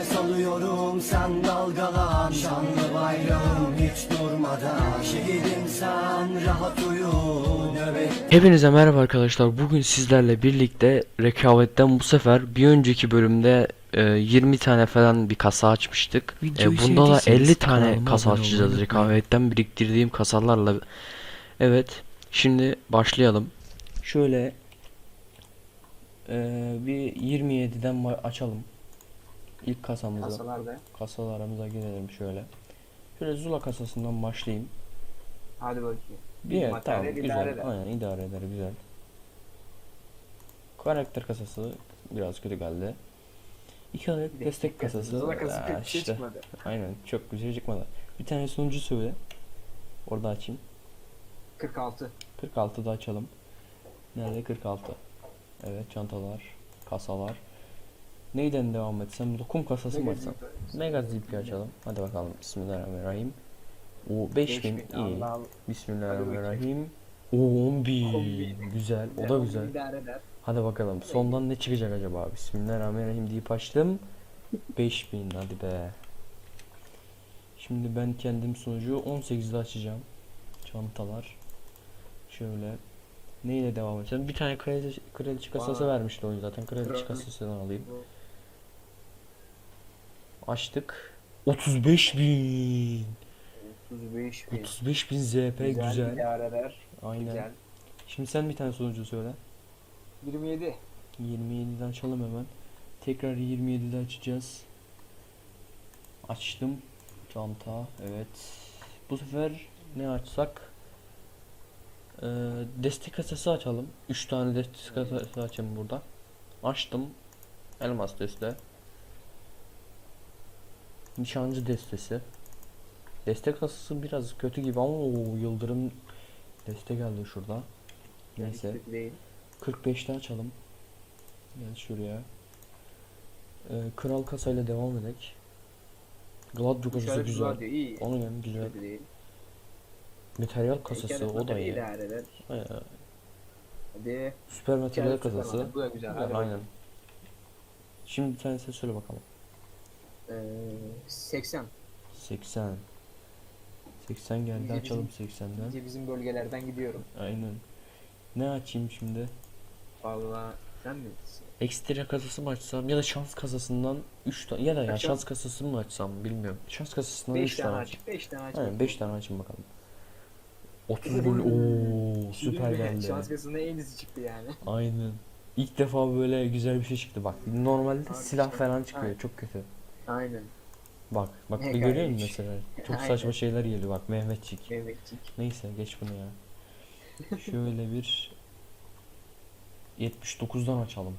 Nefes alıyorum sen dalgalan Şanlı bayrağım hiç durmadan Şehidim sen rahat uyu Nöbet Hepinize merhaba arkadaşlar. Bugün sizlerle birlikte rekabetten bu sefer bir önceki bölümde e, 20 tane falan bir kasa açmıştık. E, Videoyu bunda da sevdiyseniz 50 tane kasa açacağız rekabetten biriktirdiğim kasalarla. Evet, şimdi başlayalım. Şöyle e, bir 27'den ba- açalım. İlk kasamızı. Kasalarda. Kasalarımıza girelim şöyle. Şöyle Zula kasasından başlayayım. Hadi bakayım. Bir evet, tamam materyal güzel. idare eder. Aynen idare eder güzel. Karakter kasası biraz kötü geldi. İki adet destek kasası. Zula kasası şey işte. çıkmadı. Aynen çok güzel çıkmadı. Bir tane sunucu söyle. Orada açayım. 46. 46'da açalım. Nerede 46? Evet çantalar, kasalar. Neyden devam etsem? Lokum kasası mı açsam? Mega Zip'i açalım. Hadi bakalım. Bismillahirrahmanirrahim. O 5000 iyi. Bismillahirrahmanirrahim. O 10.000 10.000. güzel. O da güzel. Hadi bakalım. Sondan ne çıkacak acaba? Bismillahirrahmanirrahim deyip açtım. 5000 hadi be. Şimdi ben kendim sonucu 18'de açacağım. Çantalar. Şöyle. Neyle devam edeceğim? Bir tane kredi kredi kasası vermişti oyun zaten. Kredi kasasını alayım. Bu Açtık. 35.000. 35 bin. 35.000 ZP güzel. idare eder. Aynen. Güzel. Şimdi sen bir tane sonucu söyle. 27. 27'den açalım hemen. Tekrar 27'de açacağız. Açtım. Çanta. Evet. Bu sefer ne açsak? Ee, destek kasası açalım. 3 tane destek kasası açayım burada. Açtım. Elmas deste. Nişancı destesi. Destek kasası biraz kötü gibi ama o yıldırım deste geldi şurada. Neyse. Kötü Değil. 45'te açalım. Gel şuraya. Ee, kral kasayla devam edek. Gladio kasası güzel. güzel. Onu yani güzel. Materyal kasası o da iyi. Hadi. Süper materyal kasası. Bu da güzel. Aynen. Şimdi bir tanesi söyle bakalım. Ee, 80. 80. 80 geldi İyice açalım bizim- 80'den. İyice bizim bölgelerden gidiyorum. Aynen. Ne açayım şimdi? Vallahi sen mi? Ekstra kasası mı açsam ya da şans kasasından 3 tane ya da ya şans kasası mı açsam bilmiyorum. Şans kasasından 5 3 tane aç. açayım. 5 tane aç. Aynen 5 tane açayım bakalım. 30 gol ooo süper geldi. Şans kasasında en iyisi çıktı yani. Aynen. İlk defa böyle güzel bir şey çıktı bak. Normalde Abi silah işte, falan çıkıyor aynen. çok kötü. Aynen. Bak bak Ne bir görüyor musun mesela? Çok Aynen. saçma şeyler geliyor bak Mehmetçik. Mehmetçik. Neyse geç bunu ya. Şöyle bir 79'dan açalım.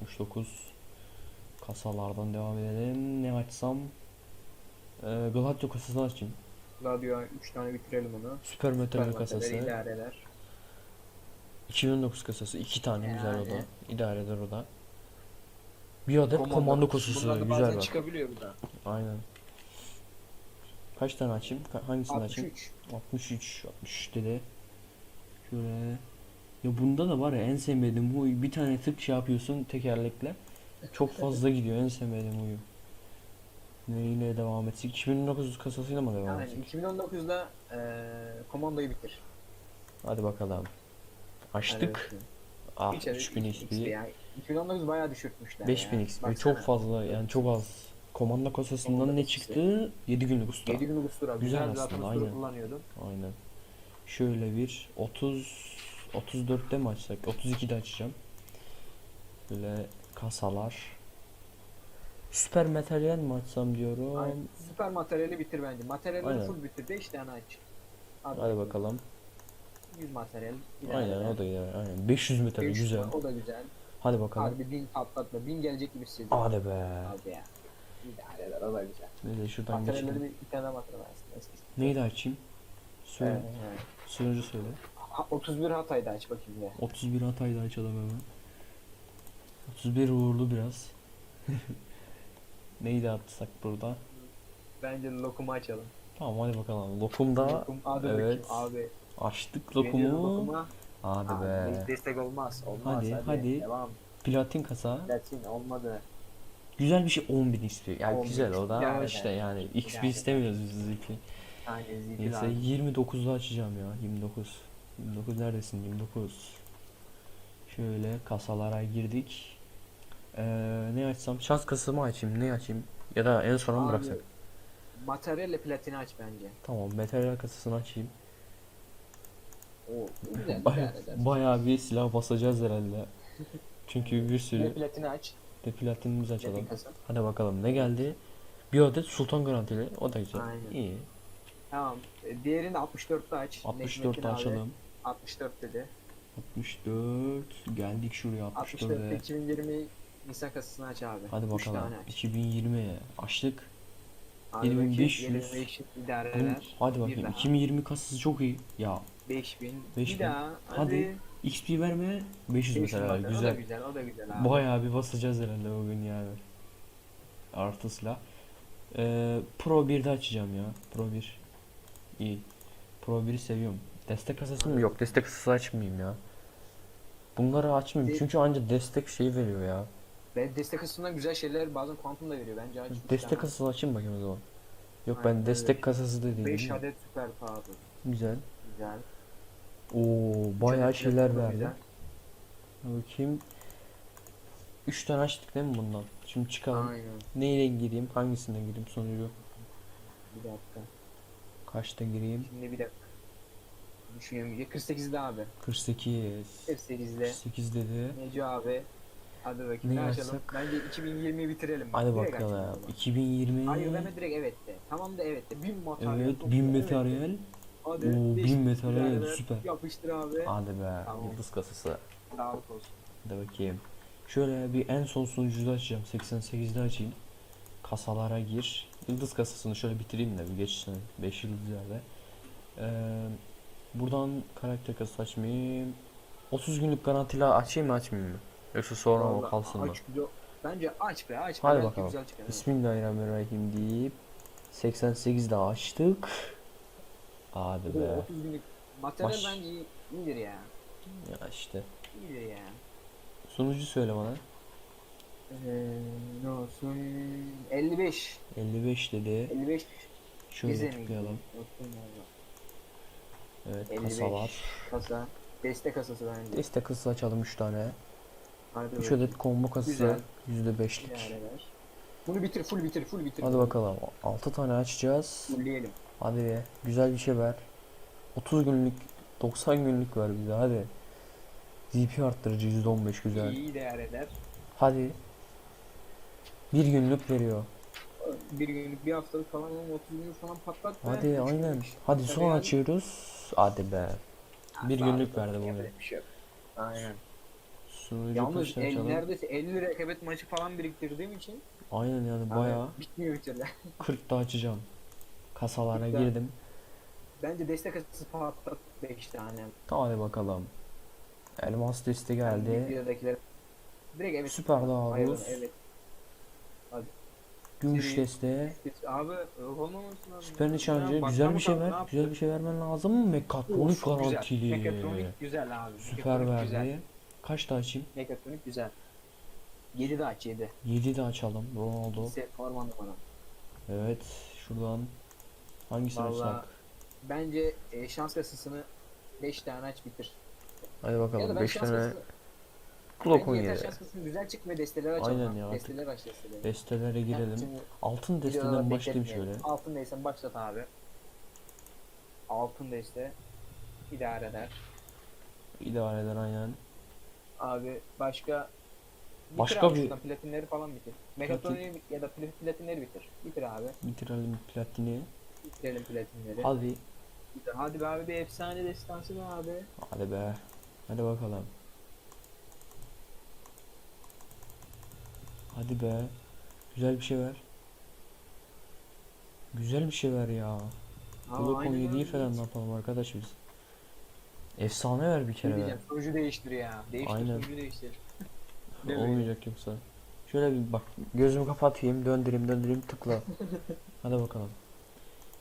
79 kasalardan devam edelim. Ne açsam? Ee, Gladio kasasını açayım. Radyo 3 tane bitirelim onu. Süper Metal kasası. maddeleri idare eder. 2019 kasası. iki tane güzel o da. Yani. İdare eder o da. Bir adet komando, kasası Bunlar da güzel bazen bak. çıkabiliyor bu da. Aynen. Kaç tane açayım? Ka- hangisini açayım? 63. 63. 63 dedi. Şöyle. Ya bunda da var ya en sevmediğim huy bir tane tık şey yapıyorsun tekerlekle. Çok fazla gidiyor en sevmediğim huyu. Neyle devam etsek? 2019 kasasıyla mı devam Yani etsek? 2019'da eee komandoyu bitir. Hadi bakalım. Açtık. Hadi bakayım. Hiç evet, 3000 XP yani 2019 bayağı düşürtmüşler 5000 ya. XP. Baksana. Çok fazla yani çok az. Komanda kasasından ne çıktı? 7 günlük usta. 7 gün ustura. Güzel Güzel aslında, aynen. kullanıyordum. Aynen. Şöyle bir 30 34'te mi açsak? 32'de açacağım. Böyle kasalar. Süper materyal mi açsam diyorum. Aynen. Süper materyali bitir bence. Materyalleri Aynen. full bitir. 5 tane aç. Hadi bakalım. 100 materyal. Aynen o da iyi. Aynen. 500 metre 500 güzel. O da güzel. Hadi bakalım. Harbi 1000 patlatma. 1000 gelecek gibi hissediyorum. Hadi be. Abi ya. İdare eder. O da güzel. Neyse şuradan Materyalleri geçelim. bir, bir tane materyal versin. Eskisi. Neyi de açayım? Söyle. Evet. Sonucu söyle. Ha, 31 Hatay'da aç bakayım ya. 31 Hatay'da açalım hemen. 31 uğurlu biraz. Neyi de atsak burada? Bence lokumu açalım. Tamam hadi bakalım. Lokumda Lokum, hadi evet. bakayım abi. açtık lokumu. Hadi Aa, be. des- Destek olmaz. Olmaz. Hadi, Hadi, hadi. Devam. Platin kasa. Platin olmadı. Güzel bir şey 10.000 XP. Yani 10.000 güzel o da Yani, işte yani XP yani. istemiyoruz biz XP. Aynen zikir Neyse abi. 29'da açacağım ya. 29. 29 neredesin? 29. Şöyle kasalara girdik. Ee, ne açsam? Şans kasası mı açayım? Ne açayım? Ya da en sona mı Abi, bıraksak? Materyalle platini aç bence. Tamam, materyal kasasını açayım. O güzel. Baya, idare eder. bayağı bir silah basacağız herhalde. Çünkü bir Bir sürü platini aç. de platinimizi açalım. Platin kasa. Hadi bakalım ne geldi? Bir adet sultan garantili. O da güzel. Aynen. İyi. Tamam. E, Diğerini 64'te aç. 64 Necmettin abi açalım. 64 dedi. 64 geldik şuraya 64'te 64'e. 2020 Nisan kasasını aç abi. Hadi Üç bakalım. tane aç. 2020 açtık. Abi 7500. 7500 idare Bunun- eder. hadi bakayım. daha. 2020 kasası çok iyi. Ya 5000. 5000. Bir daha. Hadi. Hadi. XP verme 500 500 mesela bak, O da güzel. güzel. O da güzel abi. Bayağı bir basacağız herhalde bugün yani. Artı silah. Ee, Pro 1'de açacağım ya. Pro 1. İyi. Pro 1'i seviyorum. Destek kasası mı? Yok destek kasası açmayayım ya. Bunları açmayayım çünkü ancak destek şey veriyor ya. Ve destek kasasından güzel şeyler bazen kuantum da veriyor. Bence aç. Destek tane. kasası açayım bakayım o zaman. Yok Aynen ben öyle. destek kasası da değilim. 5 adet süper power. Güzel. Güzel. Oo bayağı Çok şeyler verdi. güzel. Bakayım. 3 tane açtık değil mi bundan? Şimdi çıkalım. Aynen. Neyle gireyim? Hangisine gireyim sonucu? Bir dakika. Kaçta gireyim? Şimdi bir dakika. Düşünüyorum. Ya 48'de abi. 48. 48'de. 48 dedi. Neco abi. Hadi bakayım Ne ne, açalım. Bence 2020'yi bitirelim. Hadi Direkt bakalım. açalım baba. 2020. Hayır deme direkt evet de. Tamam da evet de. 1000 materyal. Evet, çok 1000 güzel, evet de. materyal. Hadi. Oo, beş 1000 bin materyal süper. Yapıştır abi. Hadi be. Tamam. Yıldız kasası. Sağlık olsun. Hadi bakayım. Şöyle bir en son sunucuda açacağım. 88'de açayım. Kasalara gir. Yıldız kasasını şöyle bitireyim de bir geçsin. 5 yıldız yerde. Ee, buradan karakter kasası açmayayım. 30 günlük garantili açayım mı açmayayım mı? Yoksa sonra o Vallahi kalsın mı? aç. Bence aç be aç be. Hadi Belki bakalım. Güzel çıkar. Bismillahirrahmanirrahim deyip 88'de açtık. Hadi be. 30 günlük materyal Baş- bence iyi, iyidir ya. Ya işte. İyidir ya. Sunucu söyle bana. Ee, ne olsun? 55. 55 dedi. 55 Şöyle bize tıklayalım. Evet 55. kasalar. Kasa. Destek kasası bence. Destek kasası açalım 3 tane. Hadi 3 bakayım. adet combo kasası Güzel. %5'lik. İdare eder. Bunu bitir, full bitir, full bitir. Hadi bakalım 6 tane açacağız. Fullleyelim. Hadi be. Güzel bir şey ver. 30 günlük 90 günlük ver bize hadi. ZP arttırıcı %15 güzel. İyi idare eder. Hadi. Bir günlük veriyor. Bir günlük, bir haftalık falan ama 30 günlük falan patlat. be. Hadi Üç aynen. Hadi Tabii son yani. açıyoruz. Hadi be. Bir Sağlık günlük verdi bir şey. Aynen. Sunucu Yalnız el, neredeyse 50 rekabet maçı falan biriktirdiğim için Aynen yani bayağı bitmiyor bir türlü. 40 da açacağım. Kasalara girdim. Bence destek açısı patlat 5 tane. Tamam hadi bakalım. Elmas deste geldi. Videodakiler direkt evet. Süper Davuz. evet. Gümüş Seri- deste. Abi abi. Süper nişancı. Güzel bir şey ver. Güzel bir şey vermen lazım mı? Mekatronik garantili. Mekatronik güzel abi. Süper verdi. Güzel. Kaç da açayım? Mekatronik güzel. 7 de aç 7. 7 de açalım. Ronaldo. Set forman numara. Evet. Şuradan hangisini Vallahi açsak? Bence e, şans kasasını 5 tane aç bitir. Hadi bakalım. ben 5 şans tane kasası- Glock Bence yeter 17. şans kasasını güzel çık ve desteleri açalım. Aynen ya, Desteleri aç desteleri. Destelere Yani girelim. şimdi Altın desteden başlayayım şöyle. Altındaysan başlat abi. Altın deste idare eder. İdare eder aynen. Abi başka bitir Başka abi bir- şuradan platinleri falan bitir. Mekatroniği ya da pl- platinleri bitir. Bitir abi. Bitirelim platini. Bitirelim platinleri. Hadi. Bitir. Hadi be abi bir efsane destansı be abi. Hadi be. Hadi bakalım. Hadi be. Güzel bir şey ver. Güzel bir şey ver ya. Aa, Glock aynen 17'yi öyle. falan ne yapalım arkadaş biz. Efsane ver bir Ne kere be. diyeceğim? Sonucu değiştir ya. Değiştir Aynen. sonucu değiştir. Olmayacak yoksa. Şöyle bir bak gözümü kapatayım döndüreyim döndüreyim tıkla. Hadi bakalım.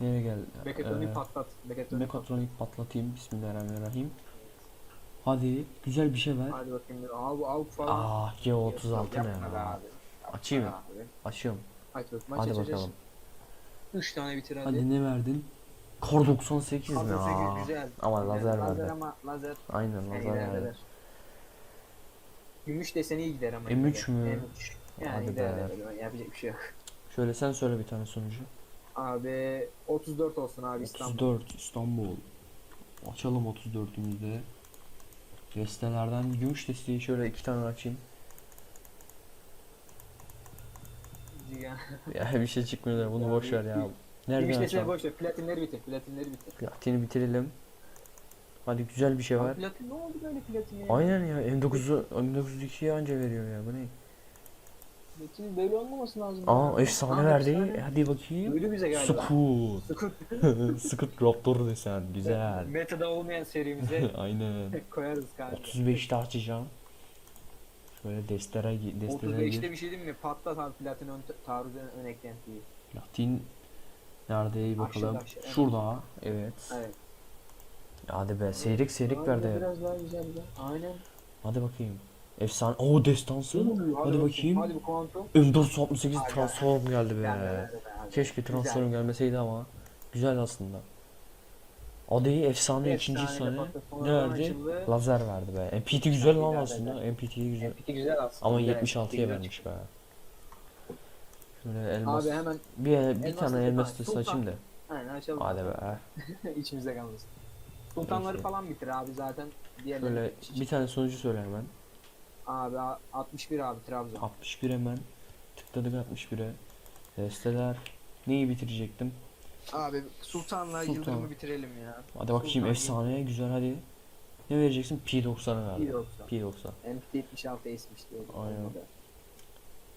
Nereye gel? Mekatronik Ee, patlat. Mekatronik patlat. Mekatronik patlatayım. Bismillahirrahmanirrahim. Hadi güzel bir şey ver. Hadi bakayım. Av av falan. Ah G36 ne Yapma be ya? abi. Açayım mı? Abi. Açıyorum. Aç bak maç Hadi açacağız. bakalım. 3 tane bitir hadi. Hadi ne verdin? Kar 98 mi? Fazla sekiz, Aa, güzel. Ama Güzel. lazer Lazer verdi. ama lazer. Aynen Yani lazer verdi. ver. Gümüş deseni iyi gider ama. M3 yine de. mü? M3. Yani Hadi be. eder, Yapacak bir şey yok. Şöyle sen söyle bir tane sonucu. Abi 34 olsun abi İstanbul. 34 İstanbul. Açalım 34'ümüzde. Destelerden gümüş desteği şöyle iki tane açayım. Ya bir şey çıkmıyor da bunu boş ver ya. Gümüş Nereden deseni açalım? boş ver. Platinleri bitir. Platinleri bitir. Platini bitirelim. Hadi güzel bir şey Abi var. platin ne oldu böyle platin ya? Aynen ya M9'u M902'ye anca veriyor ya bu ne? Platinin böyle olmaması lazım. Aa efsane verdi. efsane. Hadi bakayım. Böyle bize geldi. Scoot. Scoot. Scoot Raptor desen güzel. Metada olmayan serimize Aynen. koyarız kanka. 35'te açacağım. Şöyle destere gi- destere 35'te gir. bir şey değil mi? Patlat abi platin ön taarruz ön, ön eklentiyi. Latin nerede iyi bakalım. Aşağıda, aşağıda. Şurada. Evet. Evet. Hadi be seyrek seyrek Abi verdi. Biraz daha güzel bir. Aynen. Hadi bakayım. Efsane. Oo destansı. Hadi bakayım. Hadi bu kuantum. M468 Hadi. transform geldi be. Geldi. Keşke Güzel. transform gelmeseydi ama. Güzel aslında. Adı efsane ikinci Efsane sene. patlat, Ne verdi? açıldı. Lazer verdi be. MPT güzel lan aslında. güzel. MPT güzel. Peki güzel aslında. Ama güzel, 76'ya güzel. vermiş be. Şöyle elmas. Abi hemen bir bir elmas tane elmas da saçayım da. aynen açalım. Hadi be. İçimizde kalmasın. Sultanları Neyse. falan bitir abi zaten. Diğerleri Şöyle bir tane sonucu söyle hemen. Abi a- 61 abi Trabzon. 61 hemen. Tıkladık 61'e. Desteler. Neyi bitirecektim? Abi Sultan'la Sultan. Yıldırım'ı bitirelim ya. Hadi bakayım Sultan efsane güzel hadi. Ne vereceksin? P90'ı verdi. P90. P90. MT 76 esmişti. Aynen. Olmadı.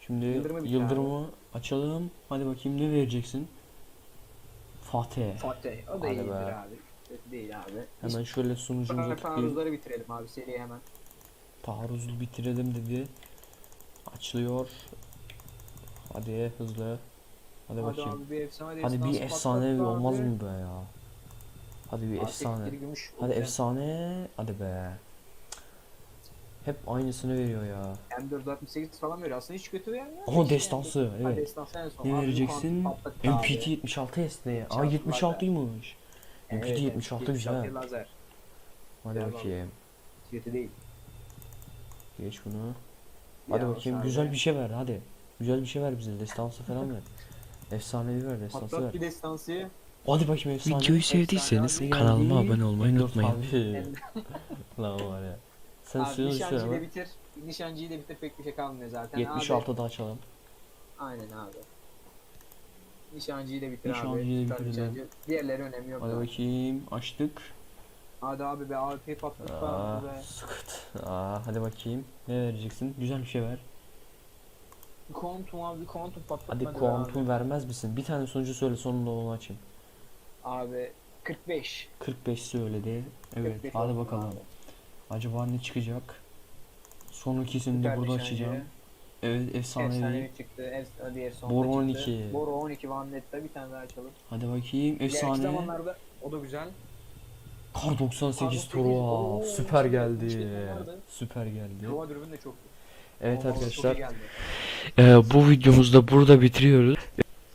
Şimdi Yıldırım'ı Yıldırım'ı açalım. Hadi bakayım ne vereceksin? Fatih. Fatih. O da Hadi iyidir be. abi. Kötü değil abi. Hemen şöyle sunucumuza taarruzları bitirelim abi seriye hemen. Taarruzlu bitirelim dedi. Açılıyor. Hadi hızlı. Hadi Hadi bakayım. abi bir efsane Hadi bir efsanevi patlattı olmaz abi. mı be ya? Hadi bir Abi efsane. Hadi efsane. Hadi be. Hep aynısını veriyor ya. M468 falan veriyor. Aslında hiç kötü vermiyor. Ama Hiç destansı, yani. Ha, evet. destansı en son. Ne vereceksin? MPT 76 S ne? Aa 76 76'ymış. Evet, MPT 76 güzel. lazer. Hadi bakayım. Kötü değil. Geç bunu. Hadi Ya, bakayım abi. güzel bir şey ver hadi. Güzel bir şey ver bize. Destansı falan ver. Efsanevi ver destansı ver. Patlat bir destansıyı. Hadi bakayım efsane. Videoyu sevdiyseniz Efsane kanalıma abone olmayı M4 unutmayın. Lan var ya. Sen Abi söyle nişancıyı söyle. da bitir. Nişancıyı da bitir pek bir şey kalmıyor zaten. 76'da açalım. Abi, aynen abi. Nişancıyı da bitir Nişancıyı abi. da nişancı. Diğerleri önemi yok. Hadi abi. bakayım açtık. Hadi abi be AWP patlat Aa, be. sıkıt. Aa, hadi bakayım. Ne vereceksin? Güzel bir şey ver. Bir Kuantum abi bir kuantum patlat. Hadi be kuantum vermez misin? Bir tane sonucu söyle sonunda onu açayım. Abi. abi 45. 45 söyledi. Evet 45 hadi bakalım. abi. Acaba ne çıkacak? Son ikisini de burada nişancı. açacağım. Evet efsanevi. Efsanevi çıktı. Ef- diğer sonda Bor çıktı. 12. Bor 12 Van Net'te bir tane daha açalım. Hadi bakayım efsane. zamanlarda o da güzel. Kar 98 Kar 98, Truva. oo, Süper geldi. vardı. Süper geldi. Hava dürbün de çok Evet arkadaşlar. Ee, bu videomuzu da burada bitiriyoruz.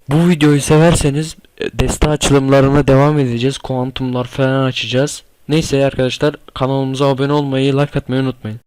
Bu videoyu severseniz e, deste açılımlarına devam edeceğiz. Kuantumlar falan açacağız. Neyse arkadaşlar kanalımıza abone olmayı, like atmayı unutmayın.